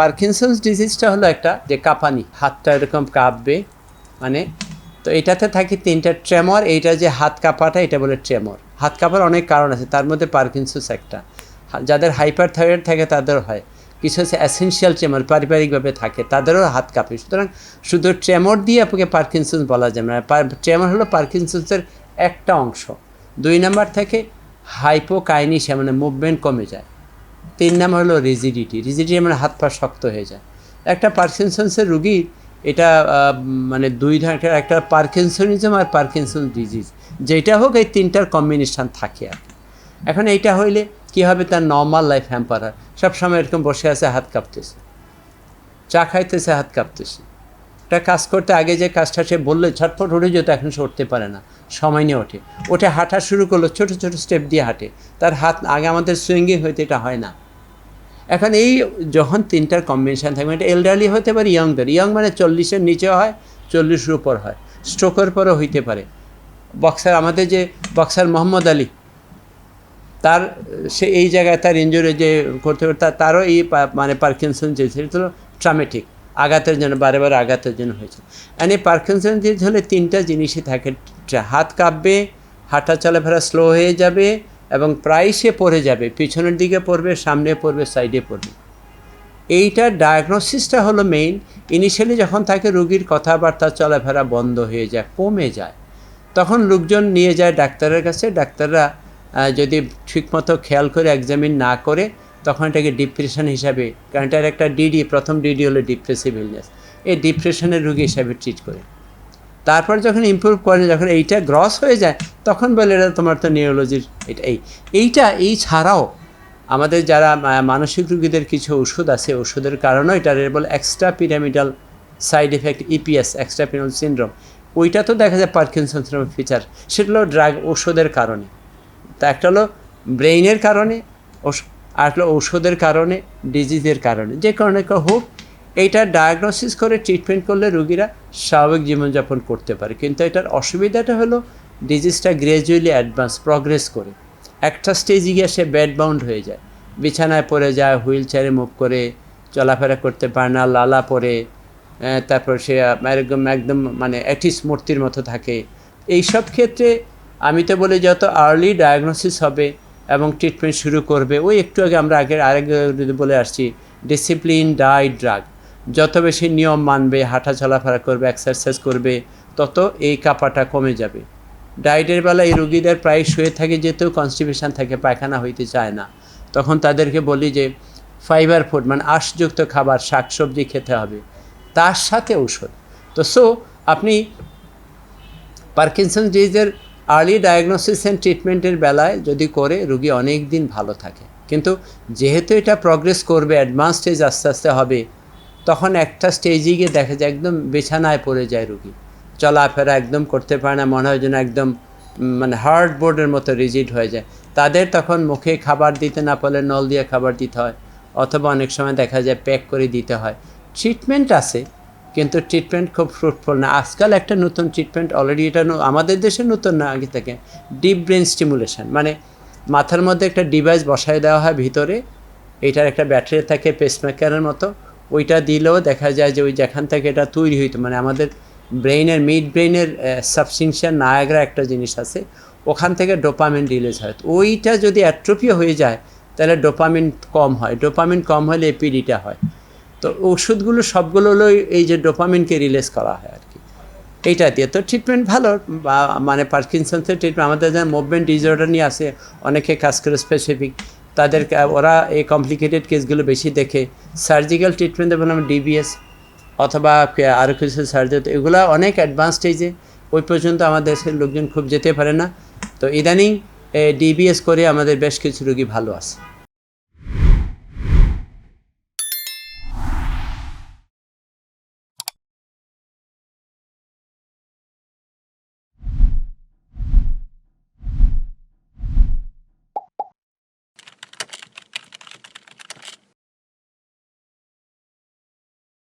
Parkinson's ডিজিজটা হলো একটা যে কাঁপানি, হাতটা এরকম কাঁপবে মানে তো এটাতে থাকে তিনটা ট্রেমর এইটা যে হাত কাঁপাটা এটা বলে ট্রেমর হাত কাঁপার অনেক কারণ আছে, তার মধ্যে পার্কিনসন্স একটা। যাদের হাইপার থাইরয়েড থাকে তাদের হয়। কিছু হচ্ছে অ্যাসেনশিয়াল ট্রেমর পারিবারিকভাবে থাকে, তাদেরও হাত কাঁপে। সুতরাং শুধু ট্রেমর দিয়ে আপনাকে পার্কিনসন্স বলা যাবে না ট্রেমর হলো পার্কিনসন্সের একটা অংশ। দুই নাম্বার থেকে হাইপোকাইনিসিয়া মানে মুভমেন্ট কমে যায়। তিন নাম হলো রিজিডিটি। রিজিডিটি মানে হাত পা শক্ত হয়ে যায়। একটা পার্কিনসন্সের রুগীর এটা মানে দুই ধরনের, একটা পার্কিনসনিজম আর পার্কিনসন ডিজিজ। যেটা হোক এই তিনটার কম্বিনেশন থাকে আর এখন এইটা হইলে কী হবে? তার নর্মাল লাইফ হ্যাম্পার হয়। সবসময় এরকম বসে আছে, হাত কাঁপতেছে। চা খাইতেছে, হাত কাঁপতেছে। একটা কাজ করতে, আগে যে কাজটা সে বললে ছটফট উঠে যেত, এখন সে উঠতে পারে না। সময় নিয়ে ওঠে। ওঠে হাঁটা শুরু করল, ছোটো ছোটো স্টেপ দিয়ে হাঁটে। তার হাত, আগে আমাদের সুইঙ্গিং হইতে এটা হয় না। এখন এই যখন তিনটার কম্বিনেশন থাকবে এটা এলডারলি হতে পারে ইয়ংদের ইয়ং মানে চল্লিশের নিচে হয়, চল্লিশের উপর হয়। স্ট্রোকের পরও হইতে পারে। বক্সার আমাদের যে বক্সার মোহাম্মদ আলী, তার, সে এই জায়গায় তার ইঞ্জুরি যে করতে তার- তারও এই মানে পার্কিনসন যে সেটা হলো ট্রামেটিক আঘাতের জন্য, বারে বারে আঘাতের জন্য হয়েছে। আর এই পার্কিনসন ডিজিজ হলে তিনটা জিনিসই থাকে। হাত কাঁপবে, হাঁটা চলাফেরা স্লো হয়ে যাবে এবং প্রায় সে পড়ে যাবে, পিছনের দিকে পড়বে, সামনে পড়বে সাইডে পড়বে। এইটার ডায়াগনোসিসটা হলো মেইন ইনিশিয়ালি যখন তাকে রুগীর কথাবার্তা, চলাফেরা বন্ধ হয়ে যায়, কমে যায়, তখন লোকজন নিয়ে যায় ডাক্তারের কাছে। ডাক্তাররা যদি ঠিকমতো খেয়াল করে এক্সামিন না করে, তখন এটাকে ডিপ্রেশন হিসাবে, কারণ এটার একটা ডিডি প্রথম ডিডি হলো ডিপ্রেসিভ ইলনেস এই ডিপ্রেশনের রুগী হিসাবে ট্রিট করে। তারপর যখন ইমপ্রুভ করে, যখন এইটা গ্রস হয়ে যায়, তখন বলে এটা তোমার তো নিউরোলজির এটা এই। এইটা, এই ছাড়াও আমাদের যারা মানসিক রুগীদের কিছু ওষুধ আছে, ওষুধের কারণেও এটা বলে extra pyramidal side effect EPS extra pyramidal syndrome ওইটা তো দেখা যায় পার্কিনসন ফিচার সেটা হলো ড্রাগ ওষুধের কারণে। তা একটা হলো ব্রেইনের কারণে আর হলো ওষুধের কারণে ডিজিজের কারণে। যে কারণে হোক এইটা ডায়াগনোসিস করে ট্রিটমেন্ট করলে রুগীরা স্বাভাবিক জীবনযাপন করতে পারে। কিন্তু এটার অসুবিধাটা হলো ডিজিজটা গ্র্যাজুয়ালি অ্যাডভান্স প্রগ্রেস করে। একটা স্টেজে গিয়ে সে ব্যাড বাউন্ড হয়ে যায়। বিছানায় পড়ে যায় হুইল চেয়ারে মুভ করে, চলাফেরা করতে পারে না, লালা পরে তারপর সে একদম একদম মানে অ্যাটিস মূর্তির মতো থাকে। এইসব ক্ষেত্রে আমি তো বলি যত আর্লি ডায়াগনোসিস হবে এবং ট্রিটমেন্ট শুরু করবে, ওই একটু আগে আমরা আগের আরেক বলে আসছি ডিসিপ্লিন ডায়েট ড্রাগ যত বেশি নিয়ম মানবে হাঁটা চলাফেরা করবে এক্সারসাইজ করবে, তত এই কাপাটা কমে যাবে। ডায়েটের বেলা এই রুগীদের প্রায় শুয়ে থাকে যেহেতু কনস্টিপেশন থাকে, পায়খানা হইতে চায় না। তখন তাদেরকে বলি যে ফাইবার ফুড মানে আঁশযুক্ত খাবার, শাকসবজি খেতে হবে। তার সাথে ঔষধ। তো সো আপনি পার্কিনসন ডিজিজের আর্লি ডায়াগনোসিস অ্যান্ড ট্রিটমেন্টের বেলায় যদি করে, রুগী অনেক দিন ভালো থাকে। কিন্তু যেহেতু এটা প্রগ্রেস করবে অ্যাডভান্স স্টেজ আস্তে আস্তে হবে তখন একটা স্টেজে গিয়ে দেখা যায় একদম বিছানায় পড়ে যায় রুগী। চলাফেরা একদম করতে পারে না, মনে হয় যেন একদম মানে হার্ড বোর্ডের মতো রিজিড হয়ে যায়। তাদের তখন মুখে খাবার দিতে না পারলে নল দিয়ে খাবার দিতে হয়, অথবা অনেক সময় দেখা যায় প্যাক করে দিতে হয়। ট্রিটমেন্ট আছে, কিন্তু ট্রিটমেন্ট খুব ফ্রুটফুল না। আজকাল একটা নতুন ট্রিটমেন্ট অলরেডি এটা আমাদের দেশে নতুন না আগে থেকে। ডিপ ব্রেন স্টিমুলেশন মানে মাথার মধ্যে একটা ডিভাইস বসায় দেওয়া হয় ভিতরে, এটার একটা ব্যাটারি থাকে পেসমেকারের মতো। ওইটা দিলেও দেখা যায় যে ওই যেখান থেকে এটা তৈরি হইতো মানে আমাদের ব্রেইনের, মিড ব্রেইনের সাবস্টেনশিয়াল নায়াগ্রা একটা জিনিস আছে, ওখান থেকে ডোপামিন রিলিজ হয়। ওইটা যদি অ্যাট্রোপি হয়ে যায়, তাহলে ডোপামিন কম হয়। ডোপামিন কম হলে এপিডিটা হয়। তো ওষুধগুলো সবগুলো হলো এই যে ডোপামিনকে রিলিজ করা হয় আর কি। এইটা দিয়ে। তো ট্রিটমেন্ট ভালো, বা মানে পার্কিনসন্সের ট্রিটমেন্ট আমাদের যারা মুভমেন্ট ডিসঅর্ডার নিয়ে আসে অনেকে কাজ করে স্পেসিফিক তাদের ওরা এই কমপ্লিকেটেড কেসগুলো বেশি দেখে। সার্জিক্যাল ট্রিটমেন্ট যেমন ডিবিএস অথবা আরও কিছু সার্জারি এগুলো অনেক অ্যাডভান্স স্টেজে ওই পর্যন্ত আমাদের দেশের লোকজন খুব যেতে পারে না। তো ইদানিং ডিবিএস করে আমাদের বেশ কিছু রুগী ভালো আছে।